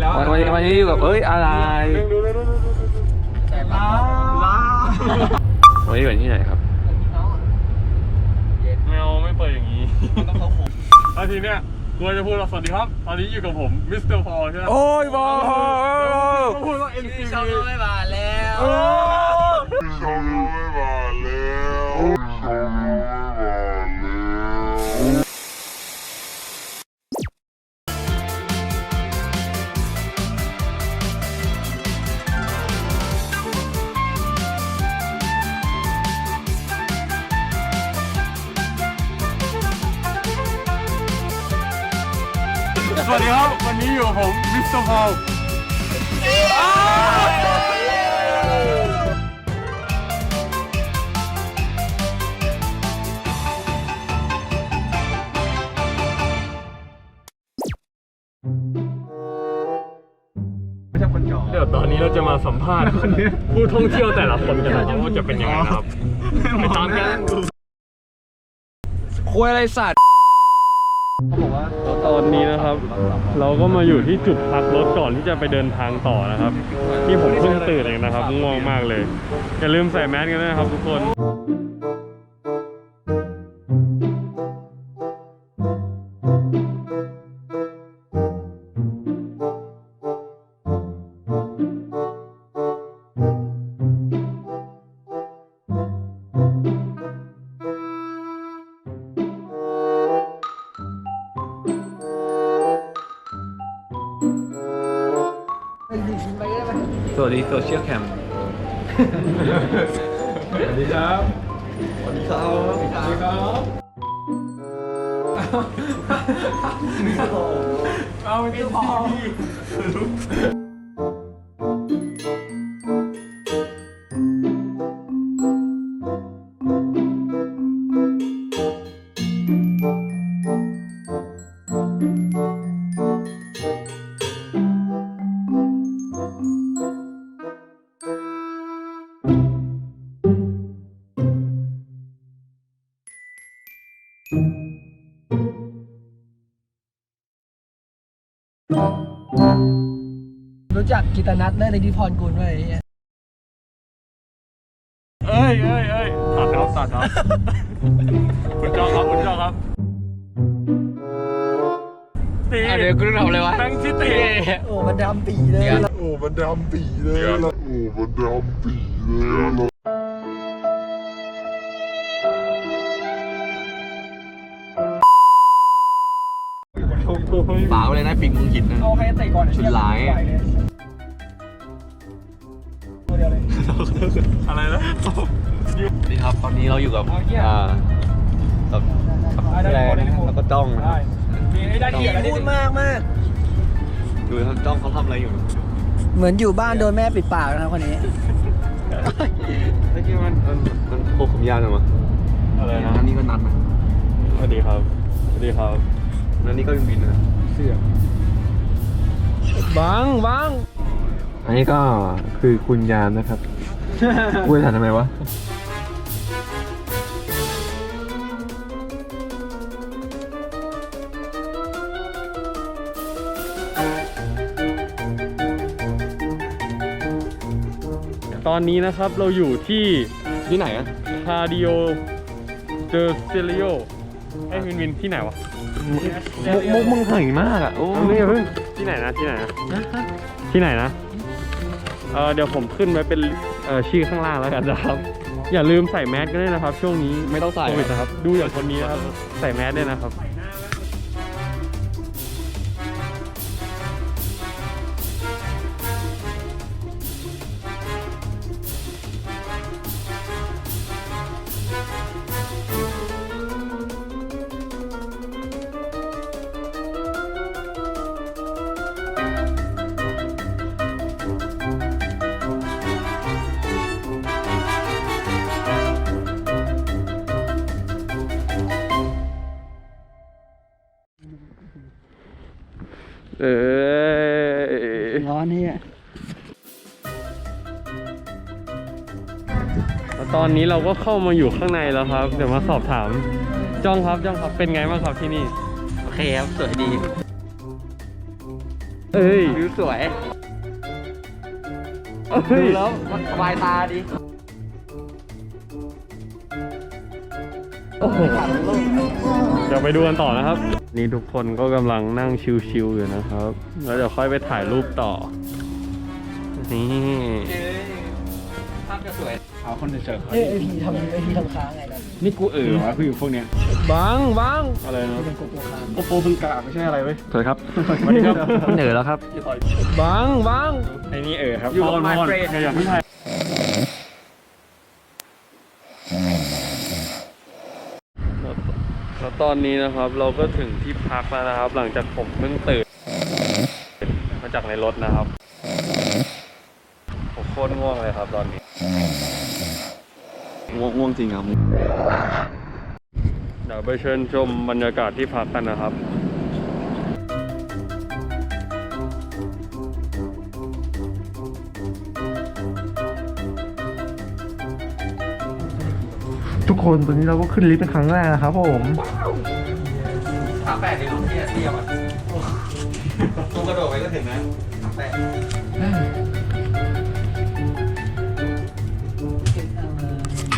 แล้ววันวันนี้วันนี้อยู่กับเอ้ยอะไรลาลาวันนี้อยู่ที่ไหนครับแมวไม่เปิดอย่างนี้แล้วทีเนี้ยกูจะพูดว่าสวัสดีครับตอนนี้อยู่กับผมมิสเตอร์พอลใช่ไหมโอ้ยบอก็พูดว่า NCV ชอบไม่มาแล้ว วัสดีครับ วันนี้อยู่กับผมมิสเตอร์พอลไม่ใช่คนจ่อเดี๋ยวตอนนี้เราจะมาสัมภาษณ์ผู้ท่องเที่ยวแต่ละคนกันนะครับว่าจะเป็นยังไงนะครับไปตามกันคุยอะไรสัตว์ ตอนนี้นะครับ เราก็มาอยู่ที่จุดพักรถก่อนที่จะไปเดินทางต่อนะครับ ที่ผมเพิ่งตื่นเองนะครับง่วงมากเลยอย่าลืมใส่แมสกันด้วยนะครับทุกคน วัสดีโซเชียลแคมสวัสดีครับ สวัสดีครับ สวัสดีครับเอาเป็นตัวพอ รู้จักกิตนัทเลิศในดิพรกุลไหมไอ้เหี้ยเอ้ยเอ้ยเอ้ยตัดครับตัดครับ คุณจองครับคุณจองครับตีอะเดี๋ยวกูต้องทำอะไรวะ แบงค์ชิตีโอ้มันดำปีเลย โอ้มันดำปีเลยล่ะโอ้มันดำปีเลยล่ะากไว้เลยนะปิงมึงหินนะเอาให้เตะก่อนชุดร้ายอะตัวเดียวเลยอะไรนะสวัสดีครับ ตอนนี้เราอยู่กับเอาเหี้ยอ่ากับกับได้แรได้งได้แล้วก็จ้องนะคได้รับ มีได้ดีพูดมากมาก ดูครับจ้องเขาทำอะไรอยู่เหมือนอยู่บ้านโดนแม่ปิดปากนะครับคนนี้ เมื่อกี้มันมันมันโคกผมยาวหน่อยวะอะไรนะ อันนี้ก็นัดนะสวัสดีครับ สวัสดีครับ อันนี้ก็บินบินนะเสื้อบังบังอันนี้ก็คือคุณยามนะครับพูดภาษาทำไมวะตอนนี้นะครับเราอยู่ที่ที่ไหนอะคาดิโอเดอเซเลียไอ้ยวินวินที่ไหนวะ มุกมุกมึงเห่ยมากอะโอ้เอาไม่เพิ่งที่ไหนนะที่ไหนนะที่ไหนนะเออเดี๋ยวผมขึ้นไว้เป็นเอ่อชื่อข้างล่างแล้วกันนะครับ อย่าลืมใส่แมสกันด้วยนะครับ ช่วงนี้ไม่ต้องใส่โควิดนะครับ ดูอย่างคนนี้นะครับใส่แมสด้วยนะครับ เออร้อนนี่แล้วตอนนี้เราก็เข้ามาอยู่ข้างในแล้วครับ เดี๋ยวมาสอบถาม จ้องครับจ้องครับเป็นไงบ้างครับที่นี่ โอเคครับสวยดีเอ้ยวิวสวยเอ้ยแล้วสบายตาดี โอ้โหเดี๋ยวไปดูกันต่อนะครับ นี่ทุกคนก็กำลังนั่งชิวๆอยู่นะครับ แล้วเดี๋ยวค่อยไปถ่ายรูปต่อ นี่ภาพจะสวยเอาคนเฉยเอ้ยไอพีทำไอพีทำค้างไงนะๆนี่กูเออวะกูอยู่พวกเนี้ยบังบังอะไรนะเป็นโกโก้ค้างโกโปรพึงกาไม่ใช่อะไรเว้ยสวัสดีครับสวัสดีครับเหนื่อยแล้วครับบังบังไอ้นี่เออครับอยู่กับน my อน friend อย่าเพิ่งถ่าย แล้ว ตอนนี้นะครับเราก็ถึงที่พักแล้วนะครับ หลังจากผมเพิ่งตื่นมาจากในรถนะครับผมโคตรง่วงเลยครับ ตอนนี้ง่วงง่วงจริงครับเดี๋ยวไปเชิญชมบรรยากาศที่พักกันนะครับ คนตอนนี้เราก็ขึ้นลิฟต์เป็นครั้งแรกนะครับผมขาแปดในรูปที่เทียบอะตูกระโดดไปก็ถึงนะขาแปด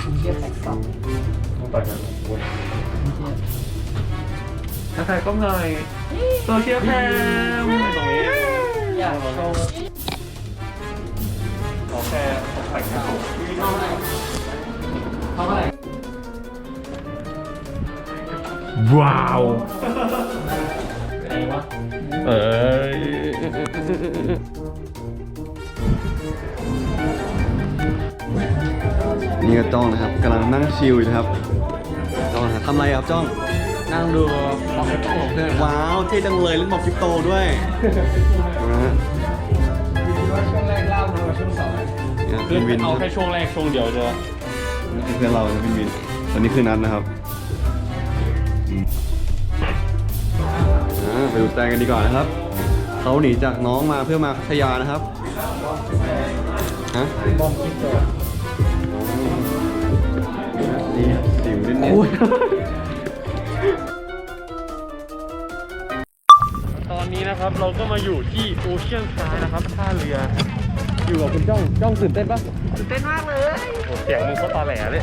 คุณเทียบแท็กสองถ้าใครก็หน่อยโซเชียลแคมตรงนี้อยากโชว์ขอแค่ตกแต่งให้ถูก ว้าวเอ้ยนี่ก็จ้องนะครับกำลังนั่งชิลอยู่นะครับจ้องนะครับทำอะไรครับจ้อง นั่งดูมองไปโต้เพื่อนว้าวเท่จังเลยเล่นบอกคริปโตด้วยนะฮะว่าช่วงแรกเล่ามาช่วงสองเนี่ยคือเป็นวินเอาแค่ช่วงแรกช่วงเดียวจะนี่คือเพื่อนเรานะเป็นวินตอนนี้คือนัดนะครับ อืมอ่าไปดูแตงกันดีกว่านะครับ เขาหนีจากน้องมาเพื่อมาพัทยานะครับฮะบอมคิดตัวนี่สิวนิดนิดตอนนี้นะครับเราก็มาอยู่ที่โอเชียนซายนะครับท่าเรือ อยู่กับคุณจ้องจ้องตื่นเต้นปะตื่นเต้นมากเลยโอ้เสียงมึงก็ตอแหลเลย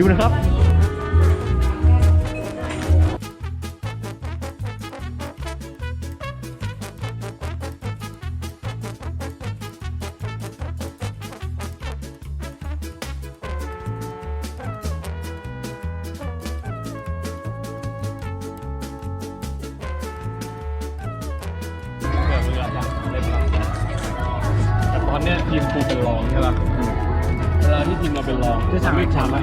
ดูนะครับแต่ตอนเนี้ยทีมกูเป็นรองใช่ป่ะเวลาที่ทีมเราเป็นรองจะสั่งไม่ทำไหม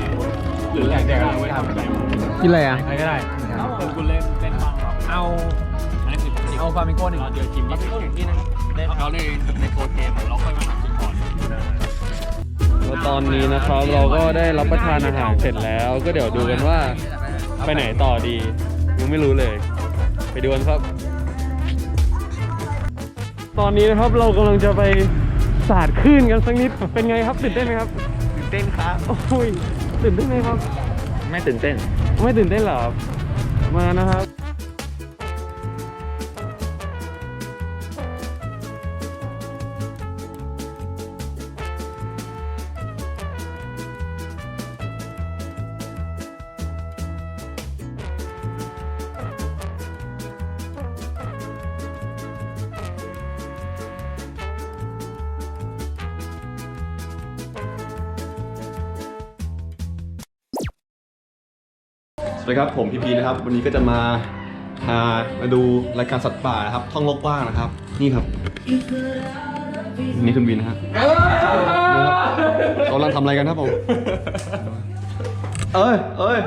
หรือแจกอะไรไม่ทำอะไรกินอะไรอะใครก็ได้เป็นกูเล่นเล่นบ้างเอาอันนี้คือเอาฟาร์มิงโก้หนึ่งเดี๋ยวทีมนี้ที่นึงเล่นเขาในในโค้ดเกมเราค่อยมาทำทีมก่อนแล้วตอนนี้นะครับเราก็ได้รับประทานอาหารเสร็จแล้ว ก็เดี๋ยวดูกันว่าไปไหนต่อดียังไม่รู้เลย ไปดูกันครับ ตอนนี้นะครับเรากำลังจะไปสาดคลื่นกันสักนิดเป็นไงครับตื่นเต้นไหมครับตื่นเต้นครับโอ้ย ตื่นเต้นไหมครับ ไม่ตื่นเต้น ไม่ตื่นเต้นเหรอครับมานะครับ สวัสดีครับผมพีพีนะครับ วันนี้ก็จะมาพามาดูรายการสัตว์ป่านะครับท่องโลกกว้างนะครับ นี่ครับ นี่คุณวินนะฮะนี่ครับเขากำลังทำอะไรกันครับผม เอ้ยเอ้ย